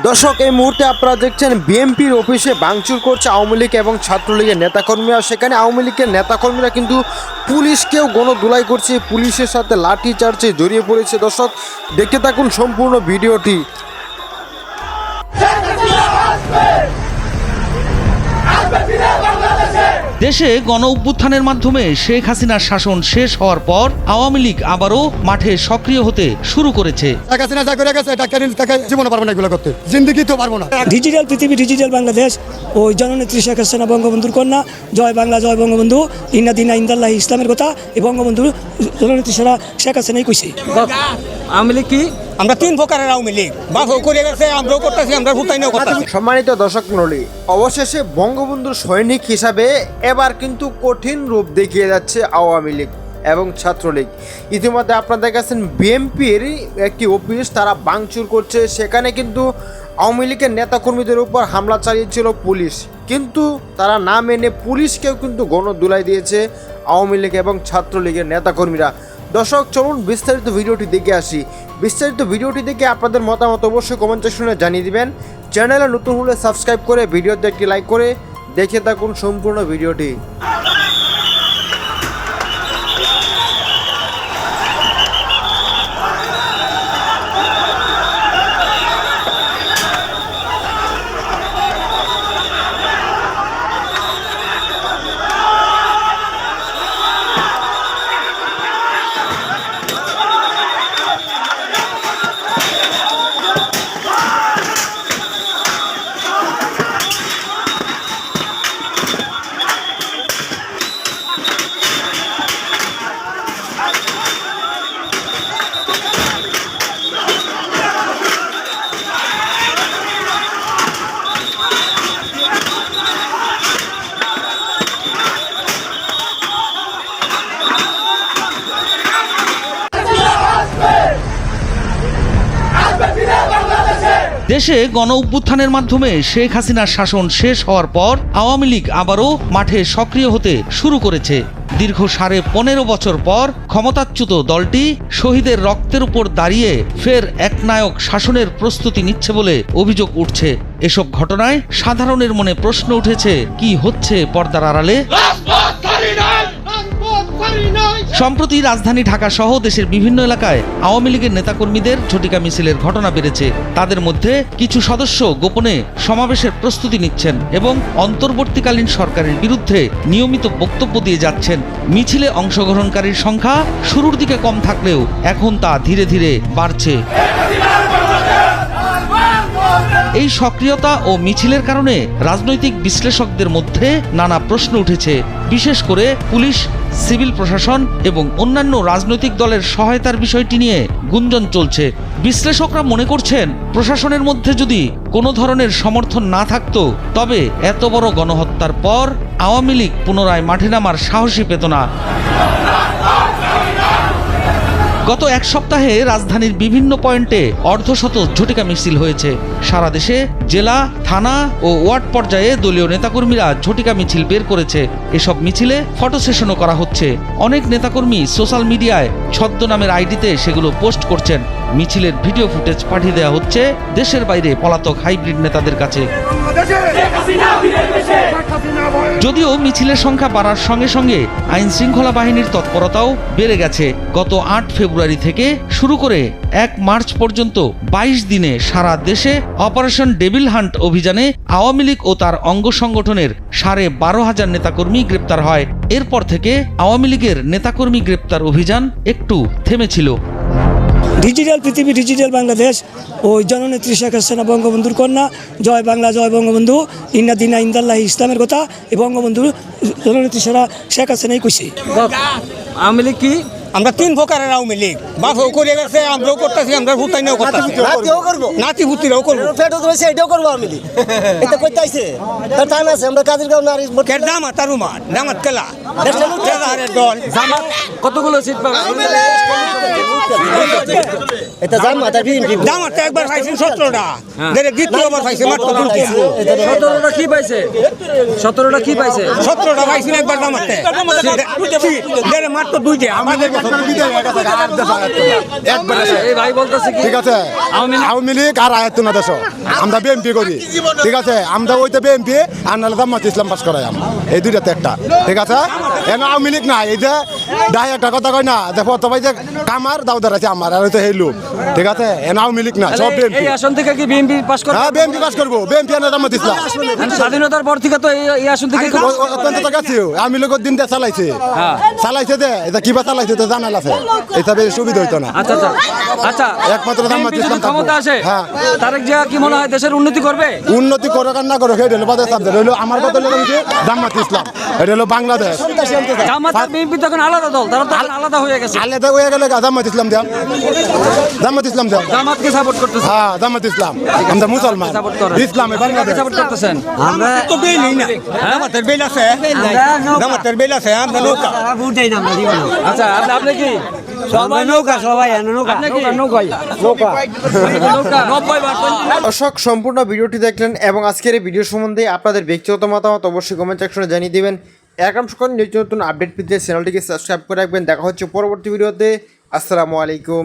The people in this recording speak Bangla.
দর্শক, এই মুহূর্তে আপনারা দেখছেন বিএমপির অফিসে ভাঙচুর করছে আওয়ামী লীগ এবং ছাত্রলীগের নেতাকর্মীরা। সেখানে আওয়ামী লীগের নেতাকর্মীরা কিন্তু পুলিশকেও গণধুলাই করছে। পুলিশের সাথে লাঠি চার্চে জড়িয়ে পড়েছে। দর্শক, দেখতে থাকুন সম্পূর্ণ ভিডিওটি। দেশে গণ অভ্যুত্থানের মাধ্যমে শেখ হাসিনার শাসন শেষ হওয়ার পর আওয়ামী লীগ আবারও মাঠে সক্রিয় হতে শুরু করেছে। শেখ হাসিনা যা করে গেছে এটা কেন তাকে জীবনে পারব না এগুলো করতে। জিন্দগি তো পারব না। ডিজিটাল পৃথিবী ডিজিটাল বাংলাদেশ। ওই জননেত্রী শেখ হাসিনা বঙ্গবন্ধুর কন্যা। জয় বাংলা জয় বঙ্গবন্ধু। ইন্না দিনা ইন্দাল্লাহ ইসলামের কথা। এই বঙ্গবন্ধু জননেত্রী সারা শেখ হাসিনাই কইছে। আওয়ামী লীগ কি? আমরা তিন প্রকারের আওয়ামী লীগ। বাপও করে গেছে, আমরাও করতেছি, আমরা ভুতাইনেও করতেছি। সম্মানিত দর্শক মণ্ডলী, অবশেষে বঙ্গবন্ধুর সৈনিক হিসাবে এবার কিন্তু কঠিন রূপ দেখিয়ে যাচ্ছে আওয়ামী লীগ এবং ছাত্রলীগ। ইতিমধ্যে আপনারা দেখেছেন বিএনপির একটি অফিস, তারা ভাঙচুর করছে। সেখানে কিন্তু আওয়ামী লীগের নেতাকর্মীদের উপর হামলা চালিয়েছিল পুলিশ। কিন্তু তারা না মেনে পুলিশকেও কিন্তু গণদুলাই দিয়েছে আওয়ামী লীগ এবং ছাত্রলীগের নেতাকর্মীরা। দর্শক, চলুন বিস্তারিত ভিডিওটি দেখে আসি। বিস্তারিত ভিডিওটি দেখে আপনাদের মতামত অবশ্যই কমেন্ট সেকশনে জানিয়ে দিবেন। চ্যানেলে নতুন হলে সাবস্ক্রাইব করে ভিডিওতে একটি লাইক করে দেখে থাকুন সম্পূর্ণ ভিডিওটি। দেশে গণ অভ্যুত্থানের মাধ্যমে শেখ হাসিনার শাসন শেষ হওয়ার পর আওয়ামী লীগ আবারও মাঠে সক্রিয় হতে শুরু করেছে। দীর্ঘ সাড়ে পনেরো বছর পর ক্ষমতাচ্যুত দলটি শহীদের রক্তের উপর দাঁড়িয়ে ফের একনায়ক শাসনের প্রস্তুতি নিচ্ছে বলে অভিযোগ উঠছে। এসব ঘটনায় সাধারণের মনে প্রশ্ন উঠেছে, কি হচ্ছে পর্দার আড়ালে? সম্প্রতি রাজধানী ঢাকা সহ দেশের বিভিন্ন এলাকায় আওয়ামী লীগের নেতাকর্মীদের ঝটিকা মিছিলের ঘটনা বেড়েছে। তাদের মধ্যে কিছু সদস্য গোপনে সমাবেশের প্রস্তুতি নিচ্ছেন এবং অন্তর্বর্তীকালীন সরকারের বিরুদ্ধে নিয়মিত বক্তব্য দিয়ে যাচ্ছেন। মিছিলে অংশগ্রহণকারীর সংখ্যা শুরুর দিকে কম থাকলেও এখন তা ধীরে ধীরে বাড়ছে। এই সক্রিয়তা ও মিছিলের কারণে রাজনৈতিক বিশ্লেষকদের মধ্যে নানা প্রশ্ন উঠেছে। বিশেষ করে পুলিশ, সিভিল প্রশাসন এবং অন্যান্য রাজনৈতিক দলের সহায়তার বিষয়টি নিয়ে গুঞ্জন চলছে। বিশ্লেষকরা মনে করছেন, প্রশাসনের মধ্যে যদি কোনো ধরনের সমর্থন না থাকত, তবে এত বড় গণহত্যার পর আওয়ামী লীগ পুনরায় মাঠে নামার সাহসী পেত না। গত এক সপ্তাহে রাজধানীর বিভিন্ন পয়েন্টে অর্ধশত ঝটিকা মিছিল হয়েছে। সারা দেশে জেলা, থানা ও ওয়ার্ড পর্যায়ে দলীয় নেতাকর্মীরা ঝটিকা মিছিল বের করেছে। এসব মিছিলে ফটো সেশনও করা হচ্ছে। অনেক নেতাকর্মী সোশ্যাল মিডিয়ায় ছদ্মনামের আইডিতে সেগুলো পোস্ট করছেন। মিছিলের ভিডিও ফুটেজ পাঠিয়ে দেওয়া হচ্ছে। দেশের বাইরে পলাতক হাইব্রিড নেতাদের কাছে। যদিও মিছিলের সংখ্যা বাড়ার সঙ্গে সঙ্গে আইন শৃঙ্খলা বাহিনীর তৎপরতাও বেড়ে গেছে। গত আট ফেব্রুয়ারি থেকে শুরু করে এক মার্চ পর্যন্ত বাইশ দিনে সারা দেশে অপারেশন ডেভিল হান্ট অভিযানে আওয়ামী লীগ ও তার অঙ্গ সংগঠনের সাড়ে বারো হাজার নেতাকর্মী গ্রেপ্তার হয়। এরপর থেকে আওয়ামী লীগের নেতাকর্মী গ্রেপ্তার অভিযান একটু থেমেছিল। ডিজিটাল পৃথিবী ডিজিটাল বাংলাদেশ ওই জননেত্রী শেখ হাসিনা বঙ্গবন্ধুর কন্যা জয় বাংলা জয় বঙ্গবন্ধু ইন্না দিনা ইন্দাল্লাহ ইসলামের কথা এই বঙ্গবন্ধু জননেত্রী সারা শেখ হাসিনাই কইছে। আওয়ামী লীগ কি? আমরা তিন প্রকারের আওয়ামী লীগ। বাপও করে গেছে আমরাও করতেছি আমরা ভুতাইনেও করতেছি। নাতিও করব। নাতি ভুতিরাও করব। ফেটো ধরেছে এটাও করব আমি এটা করতে আইছে। তার টাইম আছে আমরা কাজের গাঁও নারী কে দামাত আর উমার? দামাত কেলা? দল। কতগুলো সিট পাবে? এটা বিএনপি জামাত একবার পাইছেন সতেরোটা। দ্বিতীয়বার পাইছে মাত্র সতেরোটা কি পাইছে? কি পাইছে? পাইছেন একবার দেড় মাত্র দুইটা। আমাদের এই ভাই বলতেছে কি? ঠিক আছে। আওয়ামী লীগ? আর আয়াত না দেশ। আমরা বিএমপি করি। ঠিক আছে। আমরা ওইটা বিএমপি আর নাহলে জামাত ইসলাম পাস করাই আমরা এই দুইটাতে একটা। ঠিক আছে? এন আওয়ামী লীগ না এই যে একটা কথা কয় না দেখো তো ভাই যে কামার দাউদার আছে আমার আর হয়তো লোক ঠিক আছে? এন আওয়ামী লীগ না সব এই আসন থেকে কি বিএনপি পাস করে হ্যাঁ বিএমপি পাস করব আর ইসলাম। স্বাধীনতার পর থেকে তো এই আসন থেকে অত্যন্ত তো গেছে। আমি লোকের দিন দিয়ে চালাইছে। চালাইছে দে এটা কিবা চালাইছে তো জানাল আছে। এটা বেশ সুবিধা হইতো না। আচ্ছা আচ্ছা। আচ্ছা একমাত্র যদি ইসলাম ক্ষমতা আসে হ্যাঁ। তারেক জিয়া কি মনে হয় দেশের উন্নতি করবে? উন্নতি করো আর না করো সেটা হলো বাদে সাবজেক্ট। হলো আমার কথা হলো কি ইসলাম। এটা হলো বাংলাদেশ। জামাত বিএনপি তখন আলাদা দল তারা তো আলাদা হয়ে গেছে। আলাদা হয়ে গেলে জামাত ইসলাম দেন জামাত ইসলাম দেন জামাতকে সাপোর্ট করতেছে। হ্যাঁ জামাত ইসলাম। আমরা মুসলমান। সাপোর্ট বাংলাদেশ। সাপোর্ট করতেছেন। তো বেল না। জামাতের বেল আছে। জামাতের বেল আছে আমরা নৌকা। আচ্ছা আপনি আপনি কি? সবাই নৌকা সবাই নৌকা। আপনি কি? নৌকাই। নৌকা। নৌকা। নব্বই বার দর্শক সম্পূর্ণ ভিডিওটি দেখলেন এবং আজকের এই ভিডিও সম্বন্ধে আপনাদের ব্যক্তিগত মতামত অবশ্যই কমেন্ট সেকশনে জানিয়ে দিবেন। এরকম সকল নিত্য নতুন আপডেট পেতে চ্যানেলটিকে সাবস্ক্রাইব করে রাখবেন। দেখা হচ্ছে পরবর্তী ভিডিওতে আসসালামু আলাইকুম।